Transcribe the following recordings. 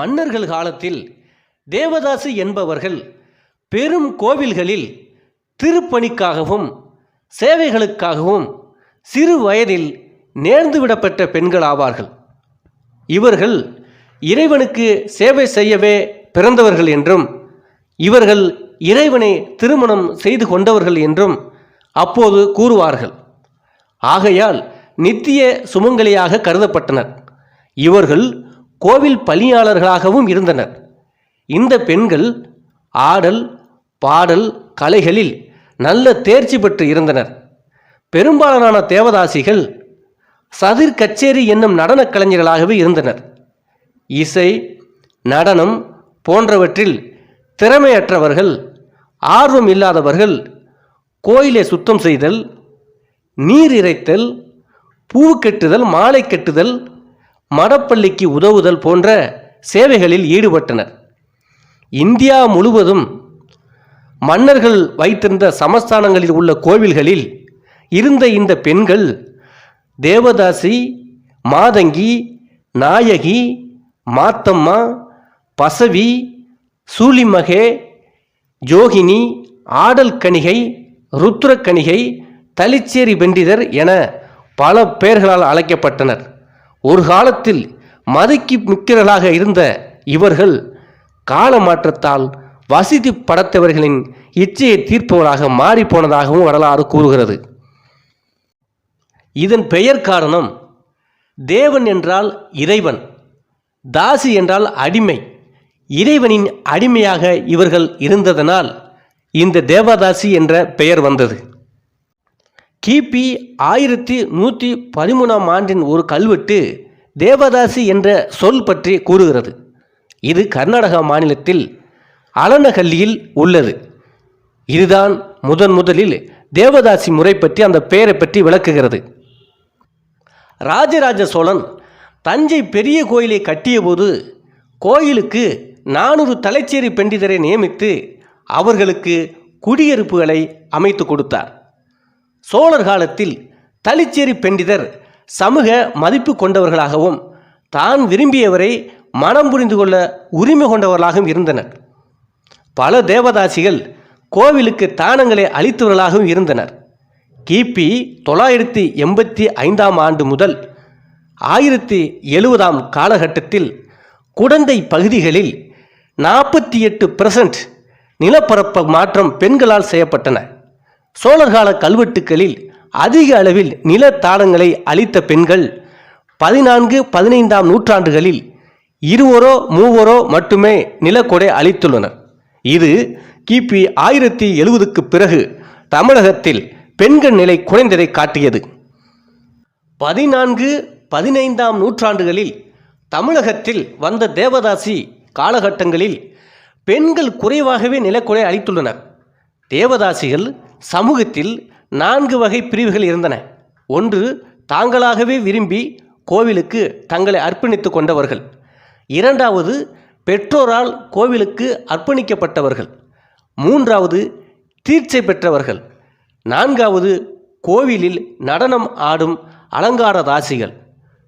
மன்னர்கள் காலத்தில் தேவதாசு என்பவர்கள் பெரும் கோவில்களில் திருப்பணிக்காகவும் சேவைகளுக்காகவும் சிறு வயதில் நேர்ந்துவிடப்பட்ட பெண்கள் ஆவார்கள். இவர்கள் இறைவனுக்கு சேவை செய்யவே பிறந்தவர்கள் என்றும் இவர்கள் இறைவனை திருமணம் செய்து கொண்டவர்கள் என்றும் அப்போது கூறுவார்கள். ஆகையால் நித்திய சுமங்கலியாக கருதப்பட்டனர். இவர்கள் கோவில் பணியாளர்களாகவும் இருந்தனர். இந்த பெண்கள் ஆடல் பாடல் கலைகளில் நல்ல தேர்ச்சி பெற்று இருந்தனர். பெரும்பாலான தேவதாசிகள் சதிர் கச்சேரி என்னும் நடனக் கலைஞர்களாகவே இருந்தனர். இசை நடனம் போன்றவற்றில் திறமையற்றவர்கள் ஆர்வம் இல்லாதவர்கள் கோயிலை சுத்தம் செய்தல் நீர் இறைத்தல் பூ கட்டுதல் மாலை கட்டுதல் மடப்பள்ளிக்கு உதவுதல் போன்ற சேவைகளில் ஈடுபட்டனர். இந்தியா முழுவதும் மன்னர்கள் வைத்திருந்த சமஸ்தானங்களில் உள்ள கோவில்களில் இருந்த இந்த பெண்கள் தேவதாசி மாதங்கி நாயகி மாத்தம்மா பசவி சூலிமகே ஜோகினி ஆடல் கணிகை ருத்ரக்கணிகை தலிச்சேரி பெண்டிதர் என பல பெயர்களால் அழைக்கப்பட்டனர். ஒரு காலத்தில் மதிக்கு மிக்கிறர்களாக இருந்த இவர்கள் கால மாற்றத்தால் வசதி படைத்தவர்களின் இச்சையை தீர்ப்பவராக மாறிப்போனதாகவும் வரலாறு கூறுகிறது. இதன் பெயர் காரணம் தேவன் என்றால் இறைவன் தாசி என்றால் அடிமை இறைவனின் அடிமையாக இவர்கள் இருந்ததனால் இந்த தேவதாசி என்ற பெயர் வந்தது. கிபி ஆயிரத்தி நூற்றி பதிமூணாம் ஆண்டின் ஒரு கல்வெட்டு தேவதாசி என்ற சொல் பற்றி கூறுகிறது. இது கர்நாடகா மாநிலத்தில் அலனகல்லியில் உள்ளது. இதுதான் முதன் முதலில் தேவதாசி முறை பற்றி அந்த பெயரை பற்றி விளக்குகிறது. ராஜராஜ சோழன் தஞ்சை பெரிய கோயிலை கட்டியபோது கோயிலுக்கு நானூறு தலைச்சேரி பெண்டிதரை நியமித்து அவர்களுக்கு குடியிருப்புகளை அமைத்து கொடுத்தார். சோழர் காலத்தில் தளிச்சேரி பெண்டிதர் சமூக மதிப்பு கொண்டவர்களாகவும் தான் விரும்பியவரை மனம் புரிந்து கொள்ள உரிமை கொண்டவர்களாகவும் இருந்தனர். பல தேவதாசிகள் கோவிலுக்கு தானங்களை அளித்தவர்களாகவும் இருந்தனர். கிபி தொள்ளாயிரத்தி எண்பத்தி ஐந்தாம் ஆண்டு முதல் ஆயிரத்தி எழுபதாம் காலகட்டத்தில் குடந்தை பகுதிகளில் நாற்பத்தி எட்டு பெர்சன்ட் நிலப்பரப்பு மாற்றம் பெண்களால் செய்யப்பட்டன. சோழர்கால கல்வெட்டுக்களில் அதிக அளவில் நில தாளங்களை அளித்த பெண்கள் பதினான்கு பதினைந்தாம் நூற்றாண்டுகளில் இருவரோ மூவரோ மட்டுமே நிலக்கொடை அளித்துள்ளனர் இது கிபி ஆயிரத்தி எழுபதுக்கு பிறகு தமிழகத்தில் பெண்கள் நிலை குறைந்ததை காட்டியது. பதினான்கு பதினைந்தாம் நூற்றாண்டுகளில் தமிழகத்தில் வந்த தேவதாசி காலகட்டங்களில் பெண்கள் குறைவாகவே நிலக்கொடை அளித்துள்ளனர் தேவதாசிகள் சமூகத்தில் நான்கு வகை பிரிவுகள் இருந்தன. ஒன்று தாங்களாகவே விரும்பி கோவிலுக்கு தங்களை அர்ப்பணித்து கொண்டவர்கள். இரண்டாவது பெற்றோரால் கோவிலுக்கு அர்ப்பணிக்கப்பட்டவர்கள். மூன்றாவது தீர்ச்சை பெற்றவர்கள். நான்காவது கோவிலில் நடனம் ஆடும் அலங்கார தாசிகள்.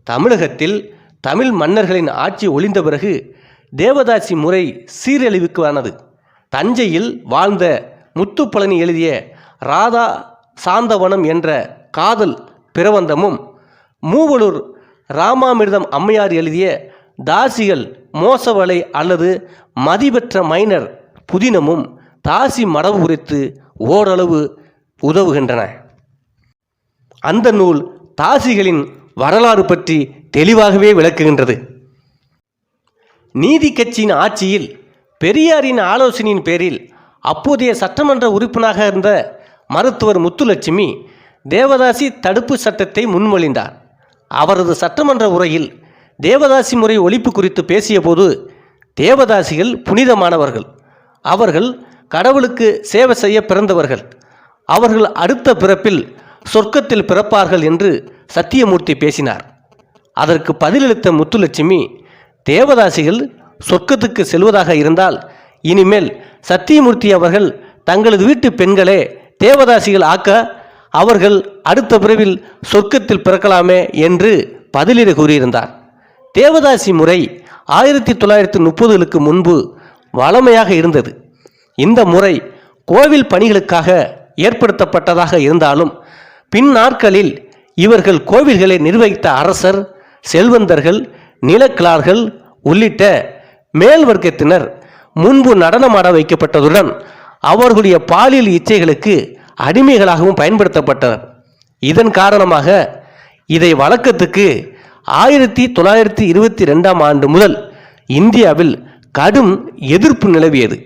தமிழகத்தில் தமிழ் மன்னர்களின் ஆட்சி ஒளிந்த பிறகு தேவதாசி முறை சீரழிவுக்கு ஆனது தஞ்சையில் வாழ்ந்த முத்துப்பழனி எழுதிய ராதா சாந்தவனம் என்ற காதல் பிரபந்தமும் மூவலூர் ராமாமிர்தம் அம்மையார் எழுதிய தாசிகள் மோசவலை அல்லது மதிபெற்ற மைனர் புதினமும் தாசி மரபு குறித்து ஓரளவு உதவுகின்றன. அந்த நூல் தாசிகளின் வரலாறு பற்றி தெளிவாகவே விளக்குகின்றது. நீதி கட்சியின் ஆட்சியில் பெரியாரின் ஆலோசனையின் பேரில் அப்போதைய சட்டமன்ற உறுப்பினராக இருந்த மருத்துவர் முத்துலட்சுமி தேவதாசி தடுப்பு சட்டத்தை முன்மொழிந்தார். அவரது சட்டமன்ற உரையில் தேவதாசி முறை ஒழிப்பு குறித்து பேசியபோது தேவதாசிகள் புனிதமானவர்கள். அவர்கள் கடவுளுக்கு சேவை செய்ய பிறந்தவர்கள். அவர்கள் அடுத்த பிறப்பில் சொர்க்கத்தில் பிறப்பார்கள் என்று சத்தியமூர்த்தி பேசினார். அதற்கு பதிலளித்த முத்துலட்சுமி தேவதாசிகள் சொர்க்கத்துக்கு செல்வதாக இருந்தால் இனிமேல் சத்தியமூர்த்தி அவர்கள் தங்களது வீட்டு பெண்களே தேவதாசிகள் ஆக்க அவர்கள் அடுத்த பிறவில் சொர்க்கத்தில் பிறக்கலாமே என்று பதிலீடு கூறியிருந்தார். தேவதாசி முறை ஆயிரத்தி தொள்ளாயிரத்தி முப்பதுகளுக்கு முன்பு வழமையாக இருந்தது. இந்த முறை கோவில் பணிகளுக்காக ஏற்படுத்தப்பட்டதாக இருந்தாலும் பின் நாட்களில் இவர்கள் கோவில்களை நிர்வகித்த அரசர் செல்வந்தர்கள் நிலக்கிழார்கள் உள்ளிட்ட மேல் வர்க்கத்தினர் முன்பு நடனமாட வைக்கப்பட்டதுடன் அவர்களுடைய பாலியல் இச்சைகளுக்கு அடிமைகளாகவும் பயன்படுத்தப்பட்டனர். இதன் காரணமாக இதை வழக்கத்துக்கு ஆயிரத்தி தொள்ளாயிரத்தி இருபத்தி ரெண்டாம் ஆண்டு முதல் இந்தியாவில் கடும் எதிர்ப்பு நிலவியது.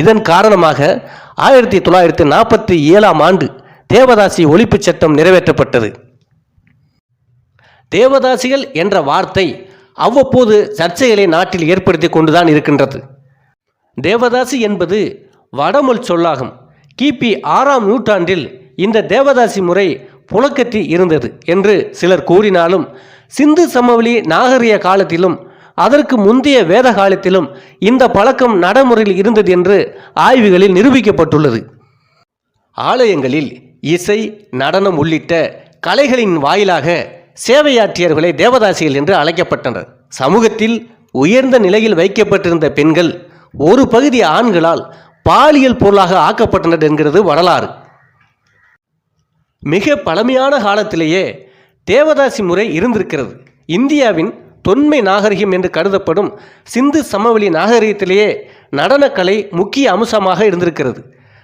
இதன் காரணமாக ஆயிரத்தி தொள்ளாயிரத்தி நாற்பத்தி ஏழாம் ஆண்டு தேவதாசி ஒழிப்புச் சட்டம் நிறைவேற்றப்பட்டது. தேவதாசிகள் என்ற வார்த்தை அவ்வப்போது சர்ச்சைகளை நாட்டில் ஏற்படுத்தி கொண்டுதான் இருக்கின்றது. தேவதாசி என்பது வடமொழி சொல்லாகும். கிபி ஆறாம் நூற்றாண்டில் இந்த தேவதாசி முறை புழக்கத்தில் இருந்தது என்று சிலர் கூறினாலும் சிந்து சமவெளி நாகரிக காலத்திலும் அதற்கு முந்தைய வேத காலத்திலும் இந்த பழக்கம் நடைமுறையில் இருந்தது என்று ஆய்வுகளில் நிரூபிக்கப்பட்டுள்ளது. ஆலயங்களில் இசை நடனம் உள்ளிட்ட கலைகளின் வாயிலாக சேவையாற்றியவர்களை தேவதாசிகள் என்று அழைக்கப்பட்டனர். சமூகத்தில் உயர்ந்த நிலையில் வைக்கப்பட்டிருந்த பெண்கள் ஒரு பகுதி ஆண்களால் பாலியல் பொருளாக ஆக்கப்பட்டனர் என்கிறது வரலாறு. மிக பழமையான காலத்திலேயே தேவதாசி முறை இருந்திருக்கிறது. இந்தியாவின் தொன்மை நாகரிகம் என்று கருதப்படும் சிந்து சமவெளி நாகரிகத்திலேயே நடனக்கலை முக்கிய அம்சமாக இருந்திருக்கிறது.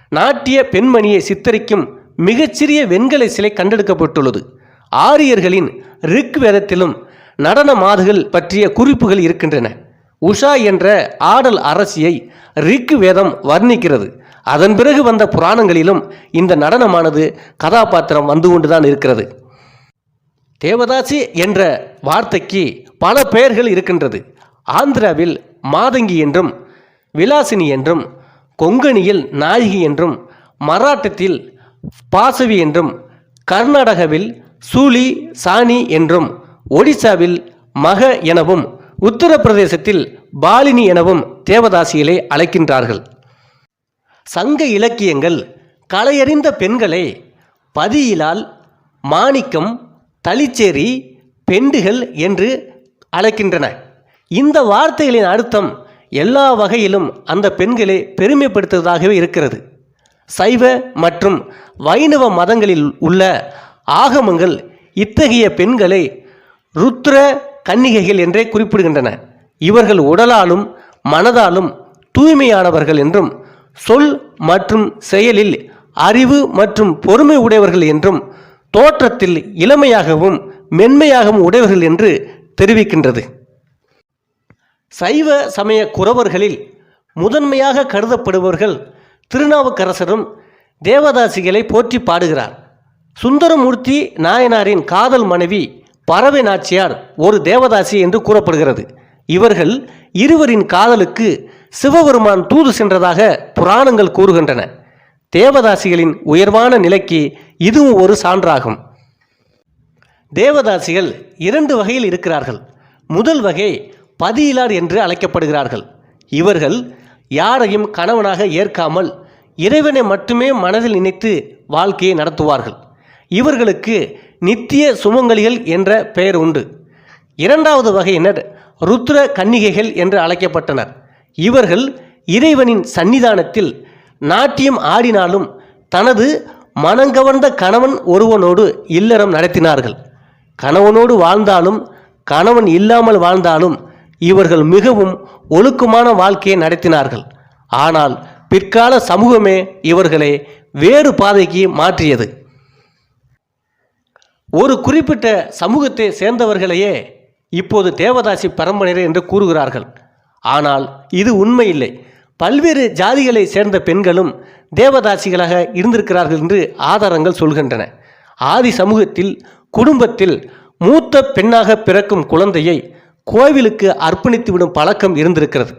நாட்டிய பெண்மணியை சித்தரிக்கும் மிகச்சிறிய வெண்கல சிலை கண்டெடுக்கப்பட்டுள்ளது. ஆரியர்களின் ரிக் வேதத்திலும் நடன மாதுகள் பற்றிய குறிப்புகள் இருக்கின்றன. உஷா என்ற ஆடல் அரசியை ரிக் வேதம் வர்ணிக்கிறது. அதன் பிறகு வந்த புராணங்களிலும் இந்த நடனமானது கதாபாத்திரம் வந்து கொண்டுதான் இருக்கிறது. தேவதாசி என்ற வார்த்தைக்கு பல பெயர்கள் இருக்கின்றது. ஆந்திராவில் மாதங்கி என்றும் விலாசினி என்றும் கொங்கணியில் நாயகி என்றும் மராட்டத்தில் பாசவி என்றும் கர்நாடகாவில் சூலி சாணி என்றும் ஒடிசாவில் மக எனவும் உத்தரப்பிரதேசத்தில் பாலினி எனவும் தேவதாசிகளை அழைக்கின்றார்கள். சங்க இலக்கியங்கள் கலையறிந்த பெண்களை பதியிலால் மாணிக்கம் தளிச்சேரி பெண்டுகள் என்று அழைக்கின்றன. இந்த வார்த்தைகளின் அர்த்தம் எல்லா வகையிலும் அந்த பெண்களை பெருமைப்படுத்துவதாகவே இருக்கிறது. சைவ மற்றும் வைணவ மதங்களில் உள்ள ஆகமங்கள் இத்தகைய பெண்களை ருத்ர கன்னிகைகள் என்றே குறிப்பிடுகின்றன. இவர்கள் உடலாலும் மனதாலும் தூய்மையானவர்கள் என்றும் சொல் மற்றும் செயலில் அறிவு மற்றும் பொறுமை உடையவர்கள் என்றும் தோற்றத்தில் இளமையாகவும் மென்மையாகவும் உடையவர்கள் என்று தெரிவிக்கின்றது. சைவ சமய குறவர்களில் முதன்மையாக கருதப்படுபவர்கள் திருநாவுக்கரசரும் தேவதாசிகளை போற்றி பாடுகிறார். சுந்தரமூர்த்தி நாயனாரின் காதல் மனைவி பறவை நாச்சியார் ஒரு தேவதாசி என்று கூறப்படுகிறது. இவர்கள் இருவரின் காதலுக்கு சிவபெருமான் தூது சென்றதாக புராணங்கள் கூறுகின்றன. தேவதாசிகளின் உயர்வான நிலைக்கு இதுவும் ஒரு சான்றாகும். தேவதாசிகள் இரண்டு வகையில் இருக்கிறார்கள். முதல் வகை பதியிலார் என்று அழைக்கப்படுகிறார்கள். இவர்கள் யாரையும் கணவனாக ஏற்காமல் இறைவனை மட்டுமே மனதில் நினைத்து வாழ்க்கையை நடத்துவார்கள். இவர்களுக்கு நித்திய சுமங்கலிகள் என்ற பெயர் உண்டு. இரண்டாவது வகையினர் ருத்ர கன்னிகைகள் என்று அழைக்கப்பட்டனர். இவர்கள் இறைவனின் சன்னிதானத்தில் நாட்டியம் ஆடினாலும் தனது மனங்கவர்ந்த கணவன் ஒருவனோடு இல்லறம் நடத்தினார்கள். கணவனோடு வாழ்ந்தாலும் கணவன் இல்லாமல் வாழ்ந்தாலும் இவர்கள் மிகவும் ஒழுக்கமான வாழ்க்கையை நடத்தினார்கள். ஆனால் பிற்கால சமூகமே இவர்களை வேறு பாதைக்கு மாற்றியது. ஒரு குறிப்பிட்ட சமூகத்தை சேர்ந்தவர்களையே இப்போது தேவதாசி பரம்பரையர் என்று கூறுகிறார்கள். ஆனால் இது உண்மையில்லை. பல்வேறு ஜாதிகளை சேர்ந்த பெண்களும் தேவதாசிகளாக இருந்திருக்கிறார்கள் என்று ஆதாரங்கள் சொல்கின்றன. ஆதி சமூகத்தில் குடும்பத்தில் மூத்த பெண்ணாக பிறக்கும் குழந்தையை கோவிலுக்கு அர்ப்பணித்துவிடும் பழக்கம் இருந்திருக்கிறது.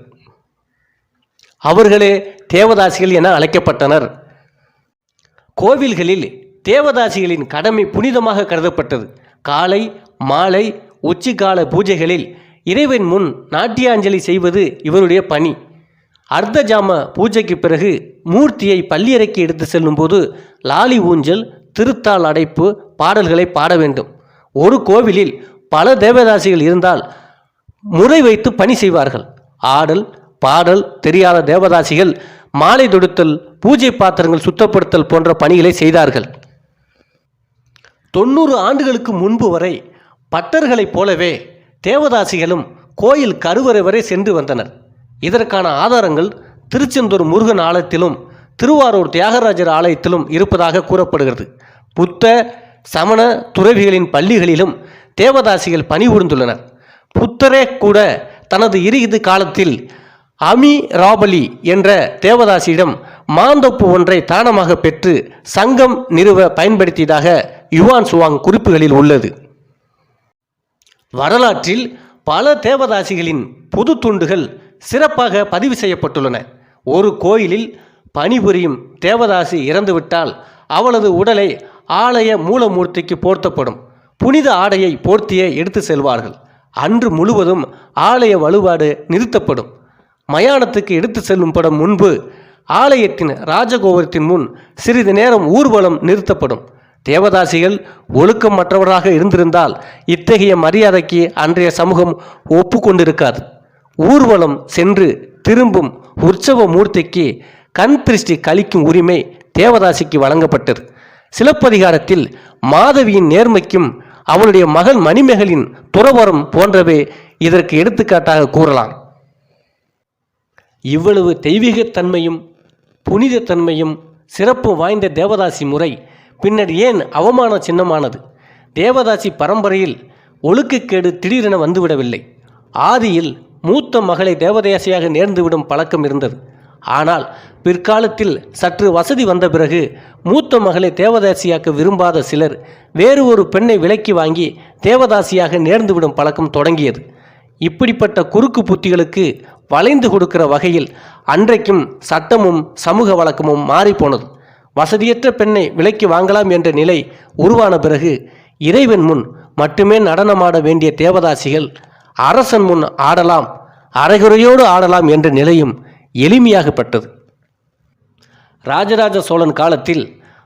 அவர்களே தேவதாசிகள் என அழைக்கப்பட்டனர். கோவில்களில் தேவதாசிகளின் கடமை புனிதமாக கருதப்பட்டது. காலை மாலை உச்சிக்கால பூஜைகளில் இறைவன் முன் நாட்டியாஞ்சலி செய்வது இவருடைய பணி. அர்த்த ஜாம பூஜைக்கு பிறகு மூர்த்தியை பள்ளியறைக்கு எடுத்து செல்லும்போது லாலி ஊஞ்சல் திருத்தாள் அடைப்பு பாடல்களை பாட வேண்டும். ஒரு கோவிலில் பல தேவதாசிகள் இருந்தால் முறை வைத்து பணி செய்வார்கள். ஆடல் பாடல் தெரியாத தேவதாசிகள் மாலை தொடுத்தல் பூஜை பாத்திரங்கள் சுத்தப்படுத்தல் போன்ற பணிகளை செய்தார்கள். தொண்ணூறு ஆண்டுகளுக்கு முன்பு வரை பட்டர்களைப் போலவே தேவதாசிகளும் கோயில் கருவறை வரை சென்று வந்தனர். இதற்கான ஆதாரங்கள் திருச்செந்தூர் முருகன் ஆலயத்திலும் திருவாரூர் தியாகராஜர் ஆலயத்திலும் இருப்பதாக கூறப்படுகிறது. புத்த சமண துறவிகளின் பள்ளிகளிலும் தேவதாசிகள் பணிபுரிந்துள்ளனர். புத்தரே கூட தனது இறுதி காலத்தில் அமி ராபலி என்ற தேவதாசியிடம் மாந்தொப்பு ஒன்றை தானமாக பெற்று சங்கம் நிறுவ பயன்படுத்தியதாக யுவான் சுவாங் குறிப்புகளில் உள்ளது. வரலாற்றில் பல தேவதாசிகளின் பொது துண்டுகள் சிறப்பாக பதிவு செய்யப்பட்டுள்ளன. ஒரு கோயிலில் பணிபுரியும் தேவதாசி இறந்துவிட்டால் அவளது உடலை ஆலய மூலமூர்த்திக்கு போர்த்தப்படும். புனித ஆடையை போர்த்தியே எடுத்து செல்வார்கள். அன்று முழுவதும் ஆலய வழிபாடு நிறுத்தப்படும். மயானத்துக்கு எடுத்து செல்லும் படம் முன்பு ஆலயத்தின் ராஜகோபுரத்தின் முன் சிறிது நேரம் ஊர்வலம் நிறுத்தப்படும். தேவதாசிகள் ஒழுக்கமற்றவராக இருந்திருந்தால் இத்தகைய மரியாதைக்கு அன்றைய சமூகம் ஒப்புக்கொண்டிருக்காது. ஊர்வலம் சென்று திரும்பும் உற்சவ மூர்த்திக்கு கண் திருஷ்டி கழிக்கும் உரிமை தேவதாசிக்கு வழங்கப்பட்டது. சிலப்பதிகாரத்தில் மாதவியின் நேர்மைக்கும் அவளுடைய மகள் மணிமேகலின் துறவரம் போன்றவை இதற்கு எடுத்துக்காட்டாக கூறலாம். இவ்வளவு தெய்வீகத்தன்மையும் புனிதத்தன்மையும் சிறப்பு வாய்ந்த தேவதாசி முறை பின்னர் ஏன் அவமான சின்னமானது? தேவதாசி பரம்பரையில் ஒழுக்கக்கேடு திடீரென வந்துவிடவில்லை. ஆதியில் மூத்த மகளை தேவதாசியாக நேர்ந்துவிடும் பழக்கம் இருந்தது. ஆனால் பிற்காலத்தில் சற்று வசதி வந்த பிறகு மூத்த மகளை தேவதாசியாக்க விரும்பாத சிலர் வேறு ஒரு பெண்ணை விலக்கி வாங்கி தேவதாசியாக நேர்ந்துவிடும் பழக்கம் தொடங்கியது. இப்படிப்பட்ட குறுக்கு புத்திகளுக்கு வளைந்து கொடுக்கிற வகையில் அன்றைக்கும் சட்டமும் சமூக வழக்கமும் மாறிப்போனது. வசதியற்ற பெண்ணை விலைக்கு வாங்கலாம் என்ற நிலை உருவான பிறகு இறைவன் முன் மட்டுமே நடனமாட வேண்டிய தேவதாசிகள் அரசன் முன் ஆடலாம் அரைகுறையோடு ஆடலாம் என்ற நிலையும் எளிமையாகப்பட்டது. ராஜராஜ சோழன் காலத்தில்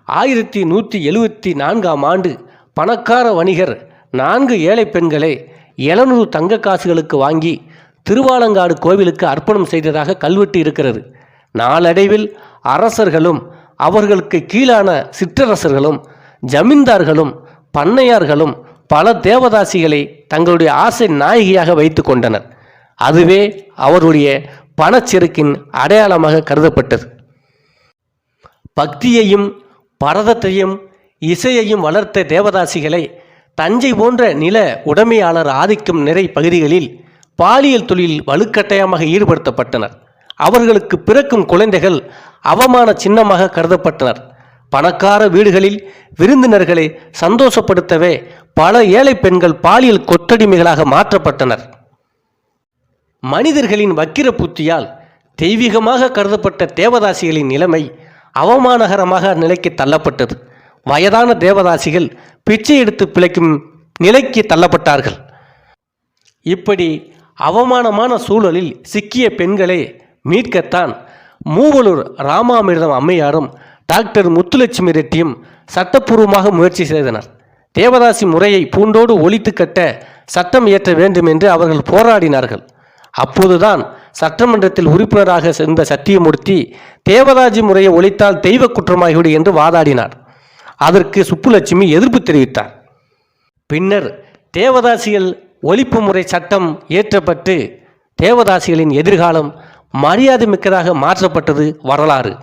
ஆயிரத்தி நூற்றி எழுவத்தி நான்காம் ஆண்டு பணக்கார வணிகர் நான்கு ஏழை பெண்களை எழுநூறு தங்க காசுகளுக்கு வாங்கி திருவாலங்காடு கோவிலுக்கு அர்ப்பணம் செய்ததாக கல்வெட்டு இருக்கிறது. நாளடைவில் அரசர்களும் அவர்களுக்கு கீழான சிற்றரசர்களும் ஜமீன்தார்களும் பண்ணையார்களும் பல தேவதாசிகளை தங்களுடைய ஆசை நாயகியாக வைத்து கொண்டனர். அதுவே அவருடைய பணச்செருக்கின் அடையாளமாக கருதப்பட்டது. பக்தியையும் பரதத்தையும் இசையையும் வளர்த்த தேவதாசிகளை தஞ்சை போன்ற நில உடைமையாளர் ஆதிக்கம் நிறை பகுதிகளில் பாலியல் தொழில் வலுக்கட்டாயமாக ஈடுபடுத்தப்பட்டனர். அவர்களுக்கு பிறக்கும் குழந்தைகள் அவமான சின்னமாக கருதப்பட்டனர். பணக்கார வீடுகளில் விருந்தினர்களை சந்தோஷப்படுத்தவே பல ஏழை பெண்கள் பாலியல் கொத்தடிமைகளாக மாற்றப்பட்டனர். மனிதர்களின் வக்கிர புத்தியால் தெய்வீகமாக கருதப்பட்ட தேவதாசிகளின் நிலைமை அவமானகரமாக நிலைக்கு தள்ளப்பட்டது. வயதான தேவதாசிகள் பிச்சை எடுத்து பிழைக்கும் நிலைக்கு தள்ளப்பட்டார்கள். இப்படி அவமானமான சூழலில் சிக்கிய பெண்களை மீட்கத்தான் மூவலூர் ராமாமிர்தம் அம்மையாரும் டாக்டர் முத்துலட்சுமி ரெட்டியும் சட்டப்பூர்வமாக முயற்சி செய்தனர். தேவதாசி முறையை பூண்டோடு ஒழித்து கட்ட சட்டம் இயற்ற வேண்டும் என்று அவர்கள் போராடினார்கள். அப்போதுதான் சட்டமன்றத்தில் உறுப்பினராக இருந்த சத்தியமூர்த்தி தேவதாசி முறையை ஒழித்தால் தெய்வ குற்றமாகிவிடும் என்று வாதாடினார். அதற்கு சுப்புலட்சுமி எதிர்ப்பு தெரிவித்தார். பின்னர் தேவதாசிகள் ஒழிப்பு முறை சட்டம் இயற்றப்பட்டு தேவதாசிகளின் எதிர்காலம் மரியாதை மிக்கதாக மாற்றப்பட்டது வரலாறு.